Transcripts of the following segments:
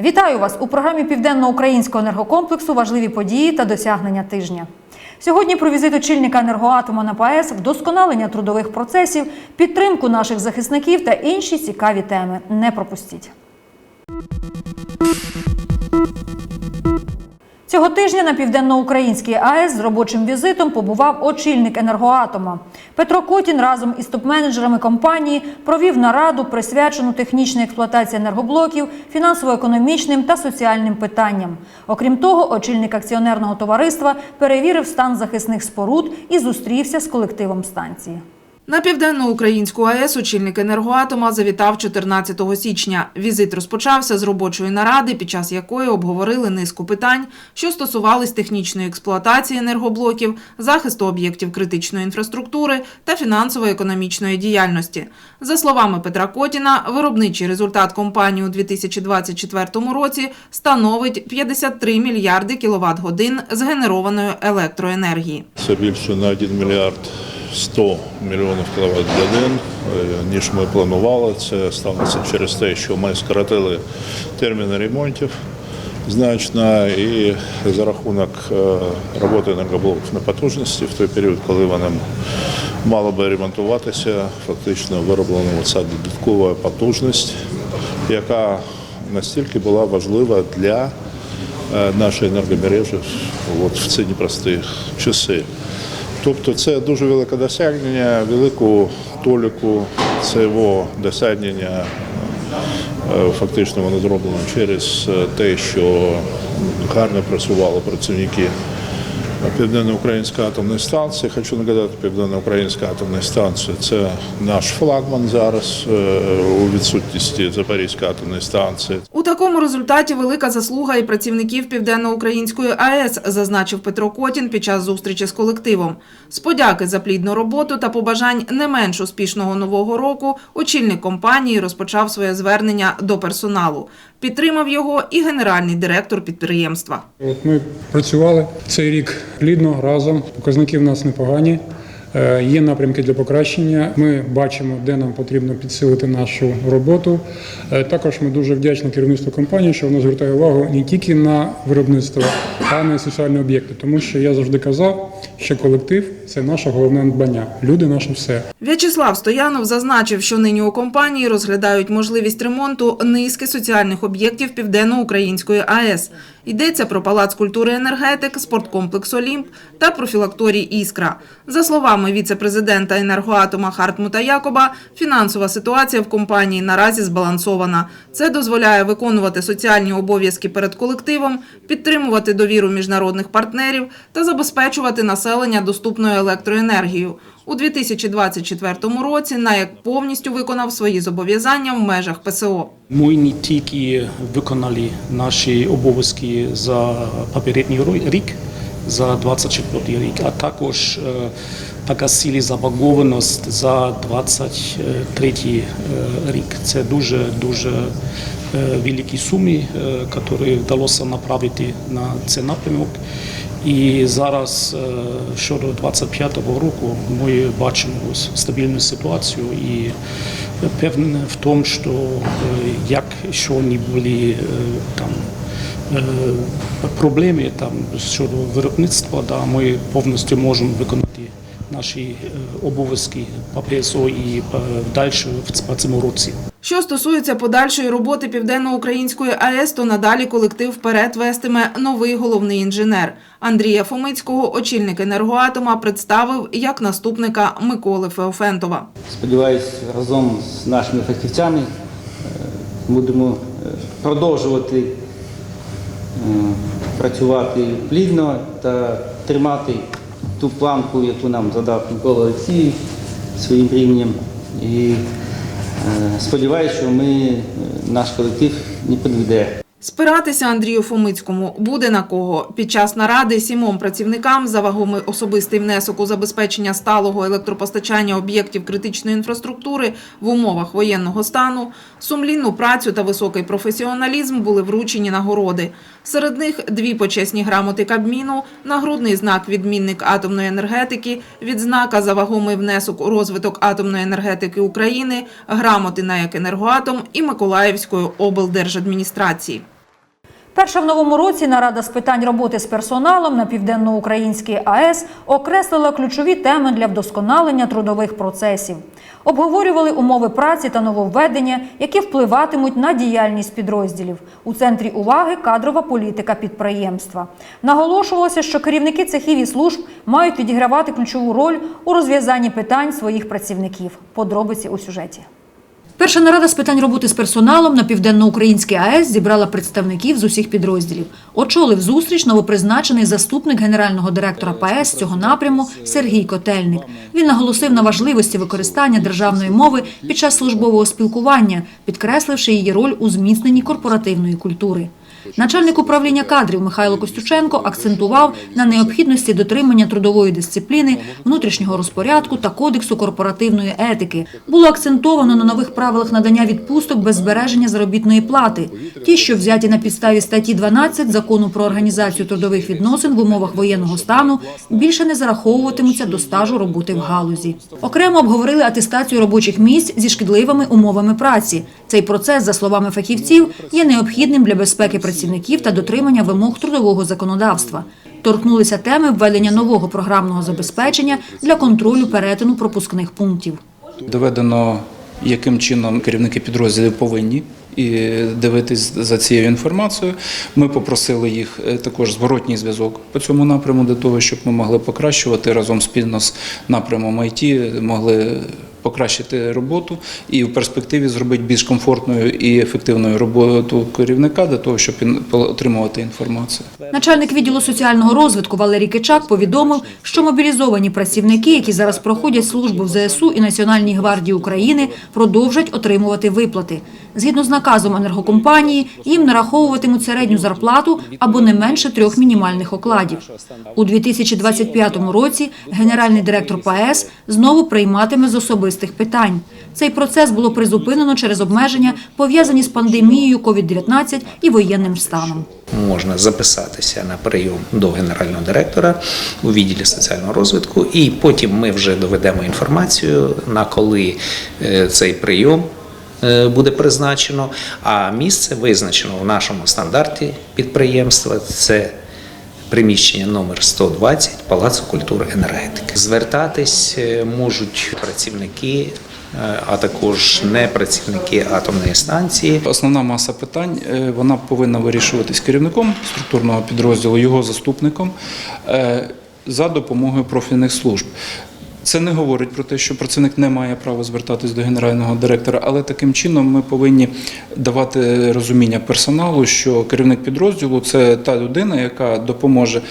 Вітаю вас у програмі Південно-Українського енергокомплексу Важливі події та досягнення тижня. Сьогодні про візит очільника енергоатому на ПАЕС, вдосконалення трудових процесів, підтримку наших захисників та інші цікаві теми. Не пропустіть. Цього тижня на південноукраїнській АЕС з робочим візитом побував очільник енергоатома. Петро Котін разом із топ-менеджерами компанії провів нараду, присвячену технічній експлуатації енергоблоків, фінансово-економічним та соціальним питанням. Окрім того, очільник акціонерного товариства перевірив стан захисних споруд і зустрівся з колективом станції. На південноукраїнську АЕС очільник енергоатома завітав 14 січня. Візит розпочався з робочої наради, під час якої обговорили низку питань, що стосувались технічної експлуатації енергоблоків, захисту об'єктів критичної інфраструктури та фінансово-економічної діяльності. За словами Петра Котіна, виробничий результат компанії у 2024 році становить 53 мільярди кіловат годин згенерованої електроенергії. Це більше на 1 мільярд 100 мільйонів кіловат годин, е, ніж ми планували. Це сталося через те, що ми скоротили терміни ремонтів значно і за рахунок е, роботи енергоблоків на потужності в той період, коли вони мало би ремонтуватися, фактично вироблена ця додаткова потужність, яка настільки була важлива для е, нашої енергомережі от в ці непрості часи. Тобто це дуже велике досягнення, велику толіку цього досягнення е, фактично воно зроблено через е, те, що гарно працювали працівники Південно-Української атомної станції. Хочу нагадати, Південно-Українська атомна станція це наш флагман зараз е, у відсутності Запорізької атомної станції. У такому результаті велика заслуга і працівників Південно-Української АЕС, зазначив Петро Котін під час зустрічі з колективом. З подяки за плідну роботу та побажань не менш успішного нового року очільник компанії розпочав своє звернення до персоналу. Підтримав його і генеральний директор підприємства. От ми працювали цей рік плідно разом. Показники в нас непогані. Е, Є напрямки для покращення. Ми бачимо, де нам потрібно підсилити нашу роботу. Е, Також ми дуже вдячні керівництву компанії, що воно звертає увагу не тільки на виробництво, а й на соціальні об'єкти. Тому що я завжди казав, що колектив це наше головне надбання. Люди наше все. В'ячеслав Стоянов зазначив, що нині у компанії розглядають можливість ремонту низки соціальних об'єктів Південно-Української АЕС. Йдеться про палац культури енергетик, спорткомплекс Олімп та профілакторій Іскра. За словами віце-президента енергоатома Хартмута Якоба, фінансова ситуація в компанії наразі збалансована. Це дозволяє виконувати соціальні обов'язки перед колективом, підтримувати довіру міжнародних партнерів та забезпечувати населення доступною електроенергією. У 2024 році НАЯК повністю виконав свої зобов'язання в межах ПСО. Ми не тільки виконали наші обов'язки за попередній рік, за 24 рік, а також е, погасили заборгованість за 23 рік. Це дуже дуже е, великі суми, е, які вдалося направити на цей напрямок. І зараз е, щодо 25-го року ми бачимо стабільну ситуацію і певне в тому, що е, як що не були е, там проблеми там щодо виробництва, да, ми повністю можемо виконати наші е, обов'язки по ПСО і е, далі в цьому році. Що стосується подальшої роботи Південно-Української АЕС, то надалі колектив вперед вестиме новий головний інженер. Андрія Фомицького, очільник енергоатома, представив як наступника Миколи Феофентова. Сподіваюсь, разом з нашими фахівцями е, будемо продовжувати працювати плідно та тримати ту планку, яку нам задав Микола Олексійович своїм рівнем. І е, сподіваюся, що ми, е, наш колектив не підведе. Спиратися Андрію Фомицькому буде на кого. Під час наради сімом працівникам за вагомий особистий внесок у забезпечення сталого електропостачання об'єктів критичної інфраструктури в умовах воєнного стану, сумлінну працю та високий професіоналізм були вручені нагороди. Серед них дві почесні грамоти Кабміну, нагрудний знак відмінник атомної енергетики, відзнака за вагомий внесок у розвиток атомної енергетики України, грамоти на як енергоатом і Миколаївської облдержадміністрації. Перша в новому році нарада з питань роботи з персоналом на південноукраїнській АЕС окреслила ключові теми для вдосконалення трудових процесів. Обговорювали умови праці та нововведення, які впливатимуть на діяльність підрозділів. У центрі уваги кадрова політика підприємства. Наголошувалося, що керівники цехів і служб мають відігравати ключову роль у розв'язанні питань своїх працівників. Подробиці у сюжеті. Перша нарада з питань роботи з персоналом на південноукраїнській АЕС зібрала представників з усіх підрозділів. Очолив зустріч новопризначений заступник генерального директора ПАЕС цього напряму Сергій Котельник. Він наголосив на важливості використання державної мови під час службового спілкування, підкресливши її роль у зміцненні корпоративної культури. Начальник управління кадрів Михайло Костюченко акцентував на необхідності дотримання трудової дисципліни, внутрішнього розпорядку та кодексу корпоративної етики. Було акцентовано на нових правилах надання відпусток без збереження заробітної плати. Ті, що взяті на підставі статті 12 закону про організацію трудових відносин в умовах воєнного стану, більше не зараховуватимуться до стажу роботи в галузі. Окремо обговорили атестацію робочих місць зі шкідливими умовами праці. Цей процес, за словами фахівців, є необхідним для безпеки працівників та дотримання вимог трудового законодавства. Торкнулися теми введення нового програмного забезпечення для контролю перетину пропускних пунктів. Доведено, яким чином керівники підрозділів повинні і дивитись за цією інформацією. Ми попросили їх е, також зворотній зв'язок по цьому напряму для того, щоб ми могли покращувати разом спільно з напрямом IT, могли покращити роботу і в перспективі зробити більш комфортною і ефективною роботу керівника для того, щоб отримувати інформацію. Начальник відділу соціального розвитку Валерій Кичак повідомив, що мобілізовані працівники, які зараз проходять службу в ЗСУ і Національній гвардії України, продовжать отримувати виплати. Згідно з наказом енергокомпанії, їм нараховуватимуть середню зарплату або не менше трьох мінімальних окладів. У 2025 році генеральний директор ПАЕС знову прийматиме з особистих питань. Цей процес було призупинено через обмеження, пов'язані з пандемією COVID-19 і воєнним станом. можна записатися на прийом до генерального директора у відділі соціального розвитку, і потім ми вже доведемо інформацію на коли е, цей прийом е, буде призначено. А місце визначено в нашому стандарті підприємства. Це приміщення номер 120 Палацу культури енергетики. Звертатись е, можуть працівники. е, А також не працівники атомної станції, Основна маса питань е, вона повинна вирішуватись керівником структурного підрозділу, його заступником за допомогою профільних служб. Це не говорить про те, що працівник не має права звертатись до генерального директора, але таким чином ми повинні давати розуміння персоналу, що керівник підрозділу це та людина, яка допоможе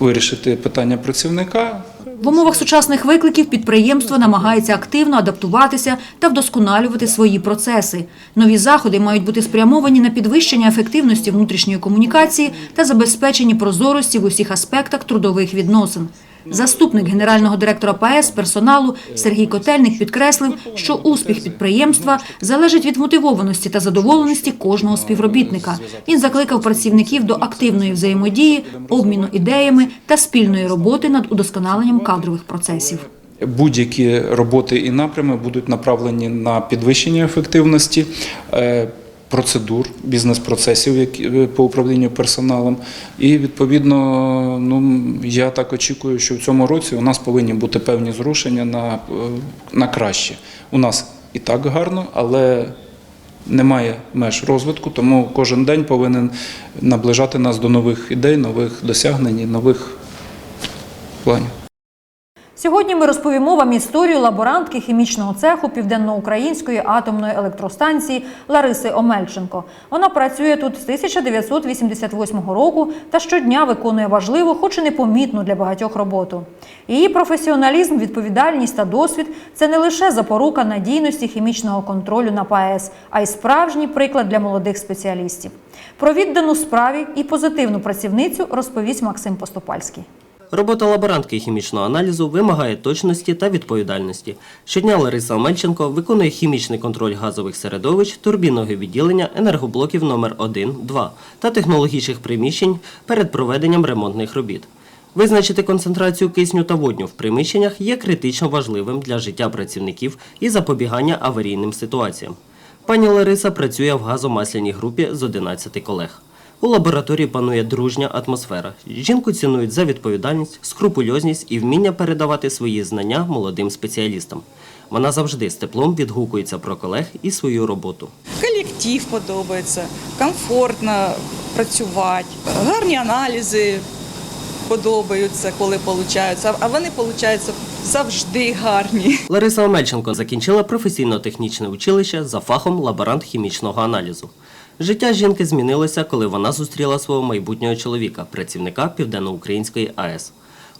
вирішити питання працівника, В умовах сучасних викликів підприємство намагається активно адаптуватися та вдосконалювати свої процеси. Нові заходи мають бути спрямовані на підвищення ефективності внутрішньої комунікації та забезпечення прозорості в усіх аспектах трудових відносин. Заступник генерального директора ПАЕС персоналу Сергій Котельник підкреслив, що успіх підприємства залежить від мотивованості та задоволеності кожного співробітника. Він закликав працівників до активної взаємодії, обміну ідеями та спільної роботи над удосконаленням кадрових процесів. Будь-які роботи і напрями будуть направлені на підвищення ефективності е, процедур, бізнес-процесів е, по управлінню персоналом. І відповідно, ну я так очікую, що в цьому році у нас повинні бути певні зрушення на, е, на краще. У нас і так гарно, але немає меж розвитку, тому кожен день повинен наближати нас до нових ідей, нових досягнень, нових планів. Сьогодні ми розповімо вам історію лаборантки хімічного цеху Південноукраїнської атомної електростанції Лариси Омельченко. Вона працює тут з 1988 року та щодня виконує важливу, хоч і непомітну для багатьох роботу. Її професіоналізм, відповідальність та досвід це не лише запорука надійності хімічного контролю на ПАЕС, а й справжній приклад для молодих спеціалістів. Про віддану справі і позитивну працівницю розповість Максим Поступальський. Робота лаборантки хімічного аналізу вимагає точності та відповідальності. Щодня Лариса Омельченко виконує хімічний контроль газових середовищ, турбінного відділення, енергоблоків номер 1 2 та технологічних приміщень перед проведенням ремонтних робіт. Визначити концентрацію кисню та водню в приміщеннях є критично важливим для життя працівників і запобігання аварійним ситуаціям. Пані Лариса працює в газомасляній групі з 11 колег. У лабораторії панує дружня атмосфера. Жінку цінують за відповідальність, скрупульозність і вміння передавати свої знання молодим спеціалістам. Вона завжди з теплом відгукується про колег і свою роботу. Колектив подобається, комфортно працювати, гарні аналізи подобаються, коли получаються, а вони получаються завжди гарні. Лариса Омельченко закінчила професійно-технічне училище за фахом лаборант хімічного аналізу. Життя жінки змінилося, коли вона зустріла свого майбутнього чоловіка, працівника Південноукраїнської АЕС.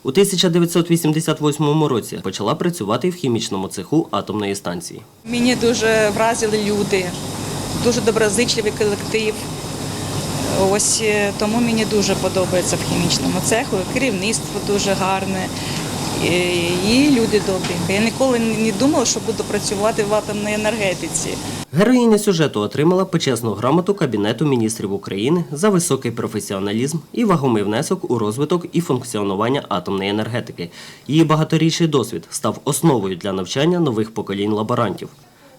У 1988 році почала працювати в хімічному цеху атомної станції. Мені дуже вразили люди, дуже доброзичливий колектив. Ось е, тому мені дуже подобається в хімічному цеху. Керівництво дуже гарне і- і люди добрі. Я ніколи не думала, що буду працювати в атомній енергетиці. Героїня сюжету отримала почесну грамоту Кабінету міністрів України за високий професіоналізм і вагомий внесок у розвиток і функціонування атомної енергетики. Її багаторічний досвід став основою для навчання нових поколінь лаборантів.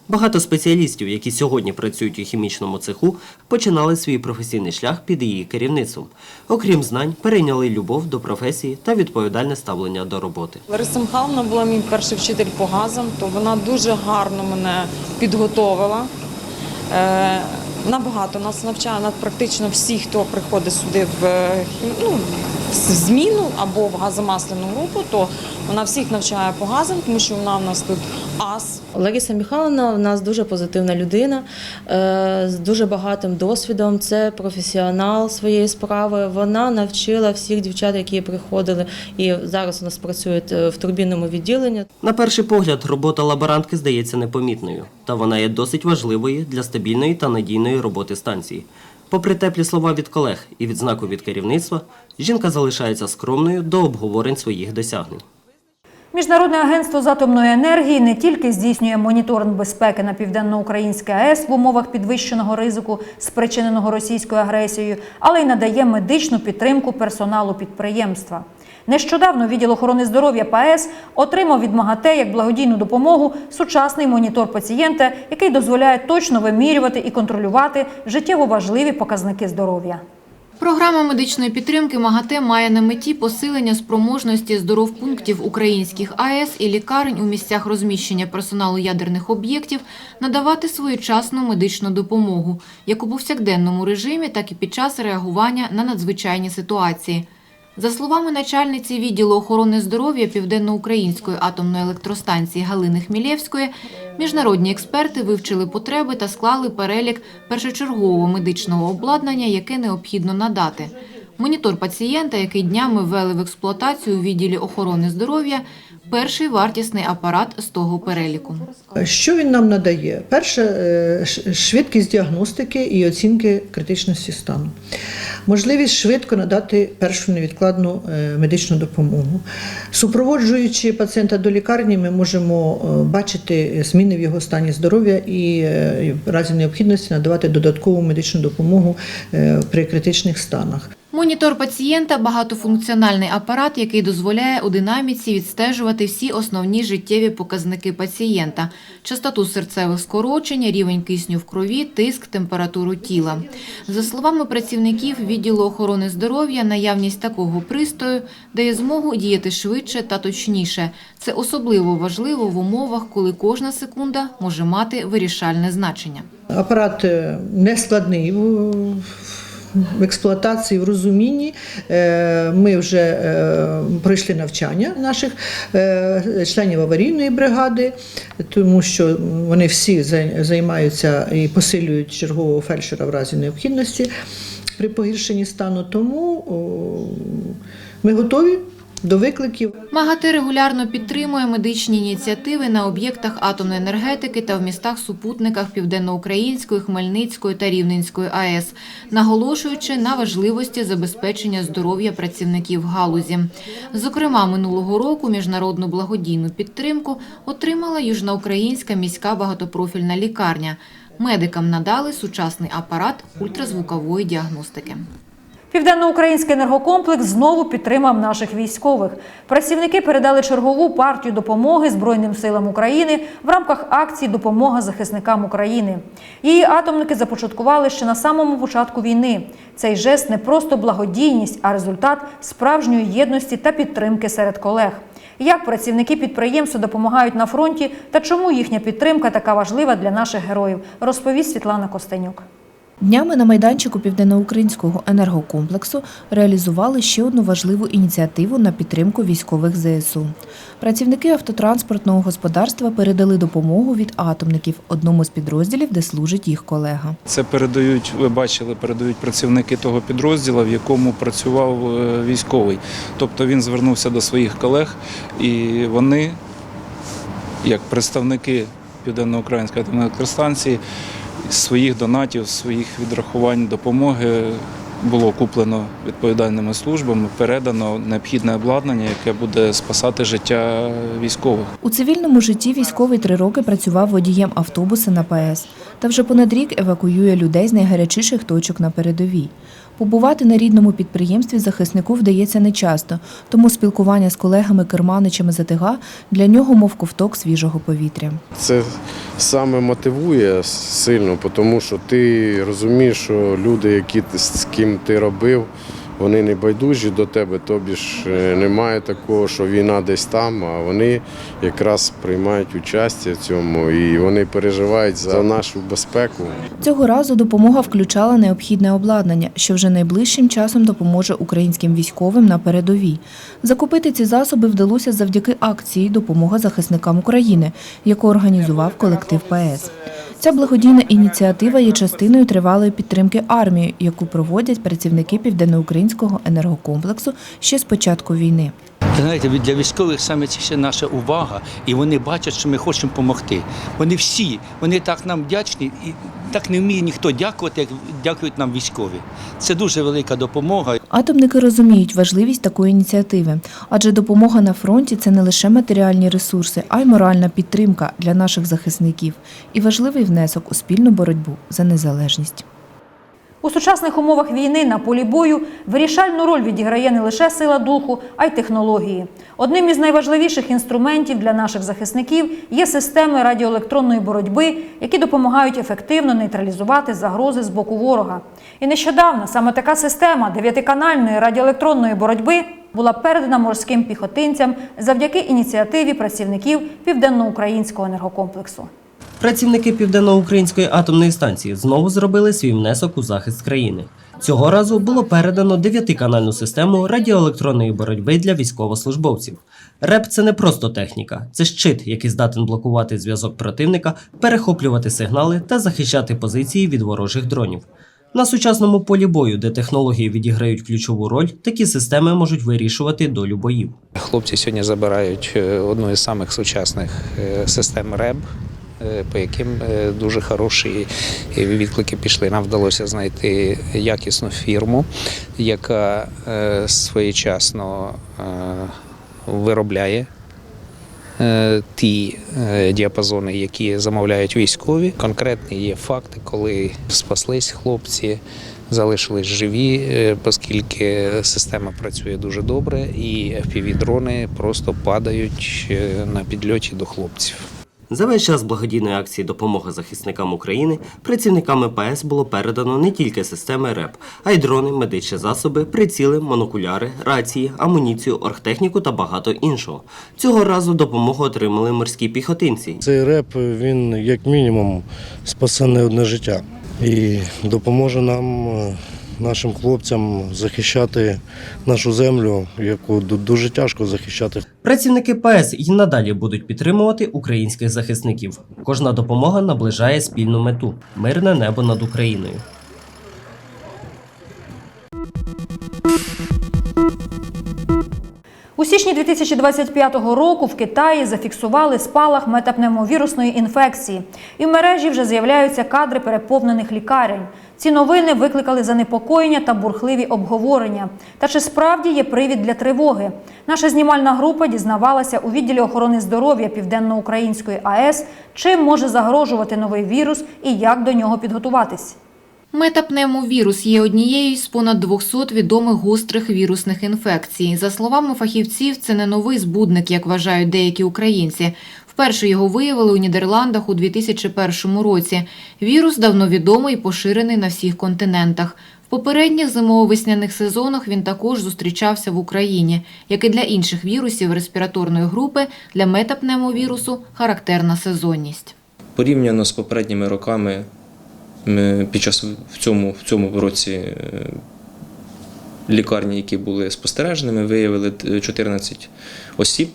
Багато спеціалістів, які сьогодні працюють у хімічному цеху, починали свій професійний шлях під її керівництвом. Окрім знань, перейняли любов до професії та відповідальне ставлення до роботи. Лариса Михайловна була мій перший вчитель по газам, то вона дуже гарно мене підготовила. Набагато нас навчає на практично всі, хто приходить сюди в, е, ну, в зміну або в газомасляну групу, то вона всіх навчає по газам, тому що вона в нас тут ас. Лариса Михайловна у нас дуже позитивна людина е, з дуже багатим досвідом. Це професіонал своєї справи. Вона навчила всіх дівчат, які приходили, і зараз у нас працюють е, в турбінному відділенні. На перший погляд, робота лаборантки здається непомітною, та вона є досить важливою для стабільної та надійної роботи станції. Попри теплі слова від колег і відзнаку від керівництва, жінка залишається скромною до обговорень своїх досягнень. Міжнародне агентство з атомної енергії не тільки здійснює моніторинг безпеки на південноукраїнській АЕС в умовах підвищеного ризику, спричиненого російською агресією, але й надає медичну підтримку персоналу підприємства. Нещодавно відділ охорони здоров'я ПАЕС отримав від МАГАТЕ як благодійну допомогу сучасний монітор пацієнта, який дозволяє точно вимірювати і контролювати життєво важливі показники здоров'я. Програма медичної підтримки МАГАТЕ має на меті посилення спроможності здоровпунктів українських АЕС і лікарень у місцях розміщення персоналу ядерних об'єктів надавати своєчасну медичну допомогу як у повсякденному режимі, так і під час реагування на надзвичайні ситуації. За словами начальниці відділу охорони здоров'я Південноукраїнської атомної електростанції Галини Хмілєвської, міжнародні експерти вивчили потреби та склали перелік першочергового медичного обладнання, яке необхідно надати. Монітор пацієнта, який днями ввели в експлуатацію у відділі охорони здоров'я, перший вартісний апарат з того переліку. Що він нам надає? Перше, е, швидкість діагностики і оцінки критичності стану. Можливість швидко надати першу невідкладну е, медичну допомогу. Супроводжуючи пацієнта до лікарні, ми можемо е, бачити зміни в його стані здоров'я і в разі необхідності надавати додаткову медичну допомогу при критичних станах. Монітор пацієнта – багатофункціональний апарат, який дозволяє у динаміці відстежувати всі основні життєві показники пацієнта – частоту серцевих скорочень, рівень кисню в крові, тиск, температуру тіла. За словами працівників відділу охорони здоров'я, наявність такого пристрою дає змогу діяти швидше та точніше. Це особливо важливо в умовах, коли кожна секунда може мати вирішальне значення. Апарат е, не складний в експлуатації, в розумінні. Е, Ми вже е, пройшли навчання наших е, членів аварійної бригади, тому що вони всі займаються і посилюють чергового фельдшера в разі необхідності при погіршенні стану. Тому ми готові до викликів. МАГАТЕ регулярно підтримує медичні ініціативи на об'єктах атомної енергетики та в містах-супутниках Південноукраїнської, Хмельницької та Рівненської АЕС, наголошуючи на важливості забезпечення здоров'я працівників галузі. Зокрема, минулого року міжнародну благодійну підтримку отримала Южноукраїнська міська багатопрофільна лікарня. Медикам надали сучасний апарат ультразвукової діагностики. Південноукраїнський енергокомплекс знову підтримав наших військових. Працівники передали чергову партію допомоги Збройним силам України в рамках акції Допомога захисникам України. Її атомники започаткували ще на самому початку війни. Цей жест не просто благодійність, а результат справжньої єдності та підтримки серед колег. Як працівники підприємства допомагають на фронті та чому їхня підтримка така важлива для наших героїв, розповість Світлана Костенюк. Днями на майданчику Південноукраїнського енергокомплексу реалізували ще одну важливу ініціативу на підтримку військових ЗСУ. Працівники автотранспортного господарства передали допомогу від атомників одному з підрозділів, де служить їх колега. Це передають, ви бачили, передають працівники того підрозділу, в якому працював е, військовий. Тобто він звернувся до своїх колег, і вони, як представники Південноукраїнської атомної електростанції, своїх донатів, своїх відрахувань допомоги було куплено відповідальними службами, передано необхідне обладнання, яке буде спасати життя військових. У цивільному житті військовий три роки працював водієм автобуса на ПС та вже понад рік евакуює людей з найгарячіших точок на передовій. Побувати на рідному підприємстві захиснику вдається нечасто, тому спілкування з колегами-керманичами ЗТГ для нього мов ковток свіжого повітря. Це саме мотивує сильно, тому що ти розумієш, що люди, які ти- з ким ти робив, вони не байдужі до тебе, тобі ж е, немає такого, що війна десь там, а вони якраз приймають участь в цьому і вони переживають за нашу безпеку. Цього разу допомога включала необхідне обладнання, що вже найближчим часом допоможе українським військовим на передовій. Закупити ці засоби вдалося завдяки акції Допомога захисникам України, яку організував колектив ПС. Ця благодійна ініціатива є частиною тривалої підтримки армії, яку проводять працівники південноукраїнського енергокомплексу ще з початку війни. Знаєте, для військових саме це наша увага, і вони бачать, що ми хочемо допомогти. Вони всі, вони так нам вдячні, і так не вміє ніхто дякувати, як дякують нам військові. Це дуже велика допомога. Атомники розуміють важливість такої ініціативи, адже допомога на фронті це не лише матеріальні ресурси, а й моральна підтримка для наших захисників і важливий внесок у спільну боротьбу за незалежність. У сучасних умовах війни на полі бою вирішальну роль відіграє не лише сила духу, а й технології. Одним із найважливіших інструментів для наших захисників є системи радіоелектронної боротьби, які допомагають ефективно нейтралізувати загрози з боку ворога. І нещодавно саме така система дев'ятиканальної радіоелектронної боротьби була передана морським піхотинцям завдяки ініціативі працівників південноукраїнського енергокомплексу. Працівники Південноукраїнської атомної станції знову зробили свій внесок у захист країни. Цього разу було передано дев'ятиканальну систему радіоелектронної боротьби для військовослужбовців. РЕП це не просто техніка, це щит, який здатен блокувати зв'язок противника, перехоплювати сигнали та захищати позиції від ворожих дронів. На сучасному полі бою, де технології відіграють ключову роль, такі системи можуть вирішувати долю боїв. Хлопці сьогодні забирають е, одну із самих сучасних е, систем РЕБ, по яким е, дуже хороші відклики пішли. Нам вдалося знайти якісну фірму, яка е, своєчасно е, виробляє. е, Ті е, діапазони, які замовляють військові, конкретні є факти, коли спаслись хлопці, залишились живі, е, оскільки система працює дуже добре, і FPV-дрони просто падають е, на підльоті до хлопців. За весь час благодійної акції Допомога захисникам України працівниками ПС було передано не тільки системи РЕП, а й дрони, медичні засоби, приціли, монокуляри, рації, амуніцію, оргтехніку та багато іншого. Цього разу допомогу отримали морські піхотинці. Цей реп він як мінімум спасе не одне життя і допоможе нам е, нашим хлопцям захищати нашу землю, яку дуже тяжко захищати. Працівники ПС і надалі будуть підтримувати українських захисників. Кожна допомога наближає спільну мету мирне небо над Україною. У січні 2025 року в Китаї зафіксували спалах метапневмовірусної інфекції, і в мережі вже з'являються кадри переповнених лікарень. Ці новини викликали занепокоєння та бурхливі обговорення. Та чи справді є привід для тривоги? Наша знімальна група дізнавалася у відділі охорони здоров'я Південноукраїнської АЕС, чим може загрожувати новий вірус і як до нього підготуватись. Метапневмовірус є однією з понад 200 відомих гострих вірусних інфекцій. За словами фахівців, це не новий збудник, як вважають деякі українці. Вперше його виявили у Нідерландах у 2001 році. Вірус давно відомий і поширений на всіх континентах. В попередніх зимово-весняних сезонах він також зустрічався в Україні. Як і для інших вірусів респіраторної групи, для метапневмовірусу характерна сезонність. Порівняно з попередніми роками, ми під час в цьому, в цьому році е, лікарні, які були спостереженими, виявили е, 14 осіб,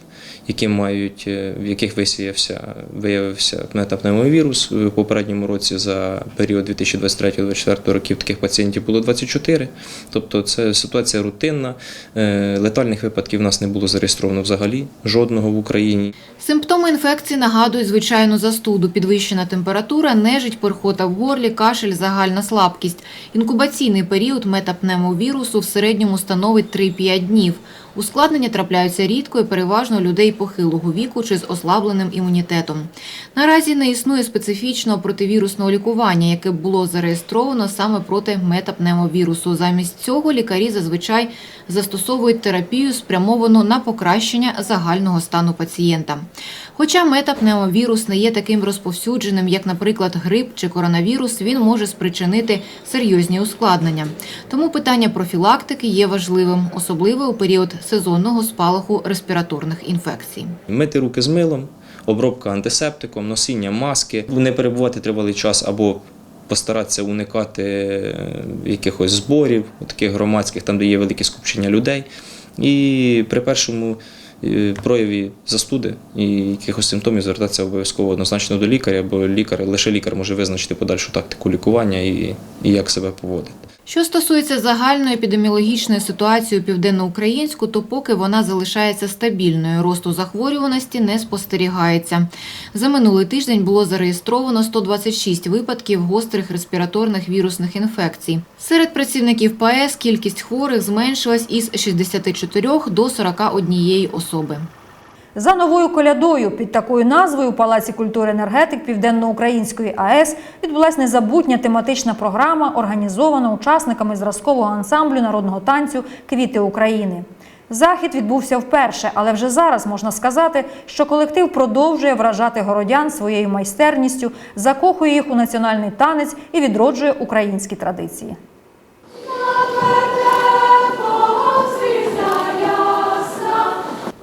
які мають, е, в яких висіявся, виявився метапневмовірус. В попередньому році за період 2023-2024 років таких пацієнтів було 24. Тобто це ситуація рутинна. Е, Летальних випадків в нас не було зареєстровано взагалі, жодного в Україні. Симптоми інфекції нагадують звичайну застуду, підвищена температура, нежить, перхота в горлі, кашель, загальна слабкість. Інкубаційний період метапневмовірусу в середньому становить 3-5 днів. Ускладнення трапляються рідко і переважно людей похилого віку чи з ослабленим імунітетом. Наразі не існує специфічного противірусного лікування, яке було зареєстровано саме проти метапневовірусу. Замість цього лікарі зазвичай застосовують терапію, спрямовану на покращення загального стану пацієнта. Хоча метапневмовірус не є таким розповсюдженим, як, наприклад, грип чи коронавірус, він може спричинити серйозні ускладнення. Тому питання профілактики є важливим, особливо у період сезонного спалаху респіраторних інфекцій. Мити руки з милом, обробка антисептиком, носіння маски, не перебувати тривалий час або постаратися уникати е, якихось зборів, таких громадських, там де є велике скупчення людей. І при першому прояві застуди і якихось симптомів звертатися обов'язково однозначно до лікаря, бо лікар, лише лікар може визначити подальшу тактику лікування і, і як себе поводити. Що стосується загальної епідеміологічної ситуації у південноукраїнську, то поки вона залишається стабільною, росту захворюваності не спостерігається. За минулий тиждень було зареєстровано 126 випадків гострих респіраторних вірусних інфекцій. Серед працівників ПАЕС кількість хворих зменшилась із 64 до 41 особи. За новою колядою під такою назвою у Палаці культури енергетик Південноукраїнської АЕС відбулася незабутня тематична програма, організована учасниками зразкового ансамблю народного танцю Квіти України. Захід відбувся вперше, але вже зараз можна сказати, що колектив продовжує вражати городян своєю майстерністю, закохує їх у національний танець і відроджує українські традиції.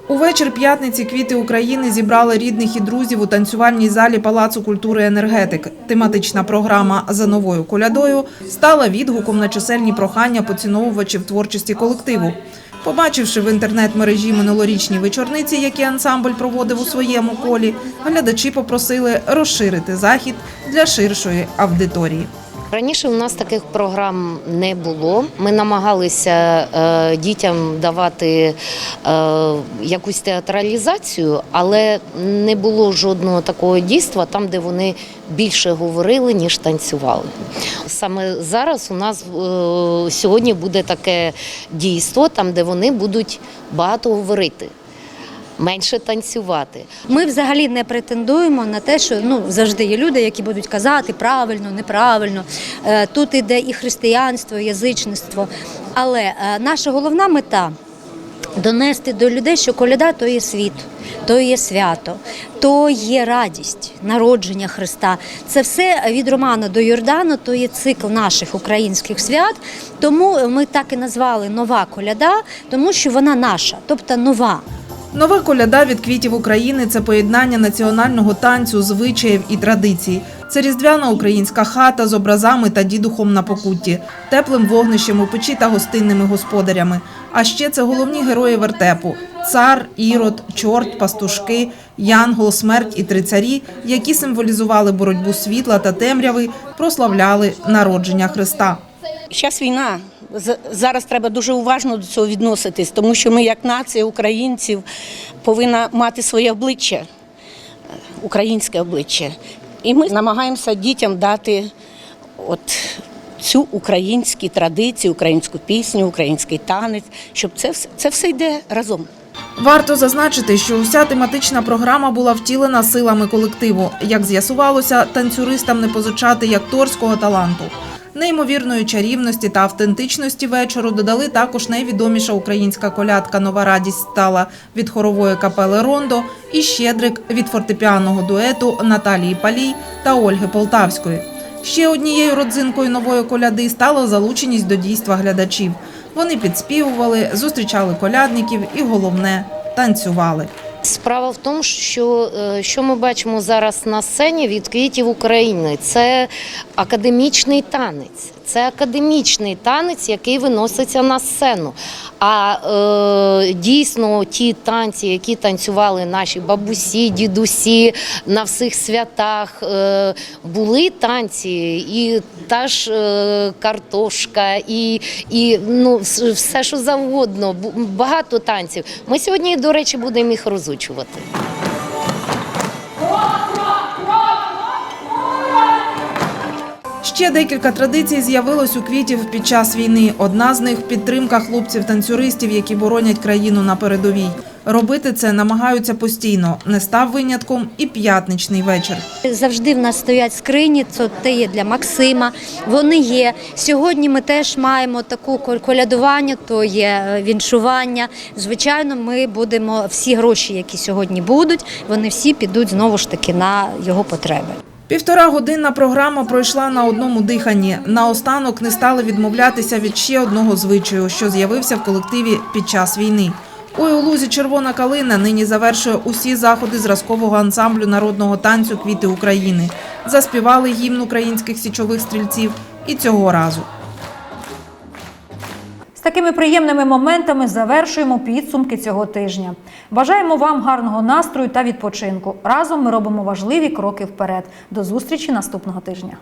Увечір п'ятниці квіти України зібрали рідних і друзів у танцювальній залі Палацу культури енергетик. Тематична програма за новою колядою стала відгуком на чисельні прохання поціновувачів творчості колективу. Побачивши в інтернет-мережі минулорічні вечорниці, які ансамбль проводив у своєму колі, глядачі попросили розширити захід для ширшої аудиторії. Раніше у нас таких програм не було. Ми намагалися е, дітям давати е, якусь театралізацію, але не було жодного такого дійства там, де вони більше говорили, ніж танцювали. Саме зараз у нас е, сьогодні буде таке дійство, там, де вони будуть багато говорити. Менше танцювати. Ми взагалі не претендуємо на те, що ну завжди є люди, які будуть казати правильно, неправильно. Е, Тут іде і християнство, і язичництво. Але е, наша головна мета донести до людей, що коляда то є світ, то є свято, то є радість, народження Христа. Це все від Романа до Йордану, то є цикл наших українських свят. Тому ми так і назвали нова коляда, тому що вона наша, тобто нова. Нова коляда від квітів України це поєднання національного танцю, звичаїв і традицій. Це різдвяна українська хата з образами та дідухом на покутті, теплим вогнищем у печі та гостинними господарями. А ще це головні герої вертепу: цар, ірод, чорт, пастушки, янгол, смерть і три царі, які символізували боротьбу світла та темряви, прославляли народження Христа. Зараз війна. Зараз треба дуже уважно до цього відноситись, тому що ми, як нація українців, повинна мати своє обличчя, українське обличчя. І ми намагаємося дітям дати от цю українську традицію, українську пісню, український танець, щоб це, це все йде разом. Варто зазначити, що вся тематична програма була втілена силами колективу. Як з'ясувалося, танцюристам не позичати як акторського таланту. Неймовірної чарівності та автентичності вечору додали також найвідоміша українська колядка Нова радість стала від хорової капели Рондо і Щедрик від фортепіаного дуету Наталії Палій та Ольги Полтавської. Ще однією родзинкою нової коляди стала залученість до дійства глядачів. Вони підспівували, зустрічали колядників і головне танцювали. Справа в тому, що, е, що ми бачимо зараз на сцені від квітів України. Це академічний танець. Це академічний танець, який виноситься на сцену. А е, дійсно ті танці, які танцювали наші бабусі, дідусі на всіх святах, е, були танці, і та ж е, картошка, і, і ну, все, що завгодно, багато танців. Ми сьогодні, до речі, будемо їх розучувати. Ще декілька традицій з'явилось у квітів під час війни. Одна з них підтримка хлопців-танцюристів, які боронять країну на передовій. Робити це намагаються постійно. Не став винятком і п'ятничний вечір. Завжди в нас стоять скрині, це є для Максима. Вони є. Сьогодні ми теж маємо таку кол- колядування, то є е, віншування. Звичайно, ми будемо всі гроші, які сьогодні будуть, вони всі підуть знову ж таки на його потреби. Півтора годинна програма пройшла на одному диханні. Наостанок не стали відмовлятися від ще одного звичаю, що з'явився в колективі під час війни. Ой, у лузі Червона калина нині завершує усі заходи зразкового ансамблю народного танцю Квіти України. Заспівали гімн українських січових стрільців і цього разу. Такими приємними моментами завершуємо підсумки цього тижня. Бажаємо вам гарного настрою та відпочинку. Разом ми робимо важливі кроки вперед. До зустрічі наступного тижня.